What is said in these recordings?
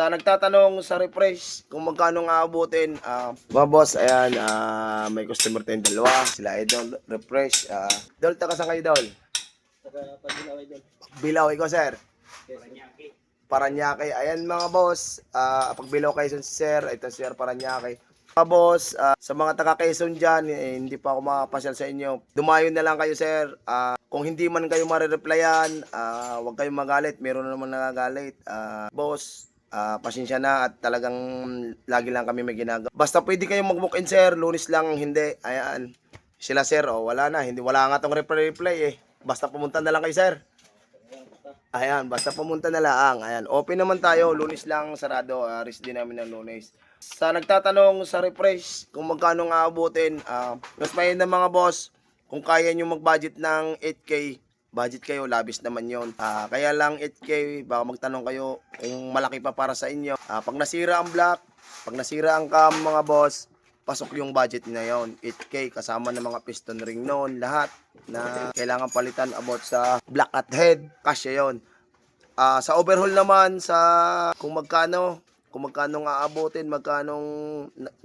Sa nagtatanong sa refresh kung magkano nga abutin, ah, mga boss, ayan, ah, may customer tayong dalawa. Sila Idol, refresh. ah, Dol, taga saan kayo, Dol? Bilaw, ikaw, sir. Paranaque. Ayan mga boss, ah, pagbilaw kayo si sir, ito si sir Paranaque. Mga boss, ah, sa mga taga Quezon dyan, eh, hindi pa ako makapasyal sa inyo. Dumayo na lang kayo sir. Ah, kung hindi man kayo marireplyan, ah, huwag kayong magalit. Meron na naman nagagalit. Ah, boss, ah, pasensya na at talagang lagi lang kami may ginagawa. Basta pwede kayong mag-book in sir, lunis lang hindi. Ayan. Sila sir, oh, wala na. Hindi, wala nga tong reply-reply eh. Basta pumunta na lang kayo sir. Ayan, basta pumunta na lang. Ayan, open naman tayo. Lunes lang, sarado. Uh, rest din namin ng lunes. Sa nagtatanong sa refresh, kung magkano nga abutin, uh, mas may na mga boss, kung kaya nyo mag-budget ng 8K, budget kayo, labis naman yon. Ah, kaya lang 8K, baka magtanong kayo kung malaki pa para sa inyo. Ah, pag nasira ang block, pag nasira ang cam mga boss, pasok yung budget na yon 8K kasama ng mga piston ring noon lahat na kailangan palitan about sa block at head kasya yon Ah, sa overhaul naman sa kung magkano kung magkano nga abutin, magkanong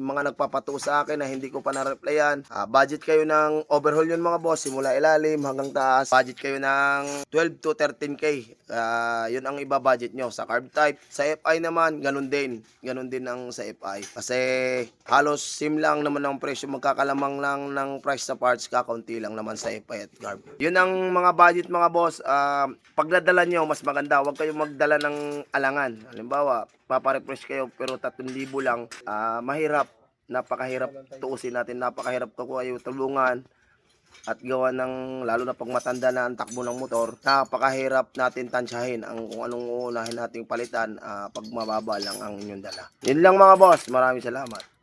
mga nagpapato sa akin na hindi ko pa na-replyan. Ah, budget kayo ng overhaul yun mga boss, simula ilalim hanggang taas. Budget kayo ng 12 to 13k. Ah, yun ang iba budget nyo sa carb type. Sa FI naman, ganun din. Ganun din ang sa FI. Kasi halos sim lang naman ang presyo. Magkakalamang lang ng price sa parts, kakaunti lang naman sa FI at carb. Yun ang mga budget mga boss. Ah, pagdadala nyo, mas maganda. Huwag kayong magdala ng alangan. Halimbawa, paparefresh kayo pero 3,000 lang. Ah, mahirap. Napakahirap tuusin natin. Napakahirap to kayo tulungan at gawa ng lalo na pag matanda na ang takbo ng motor, napakahirap natin tansyahin ang kung anong uunahin nating palitan ah, pag mababa lang ang inyong dala. Yun lang mga boss, maraming salamat.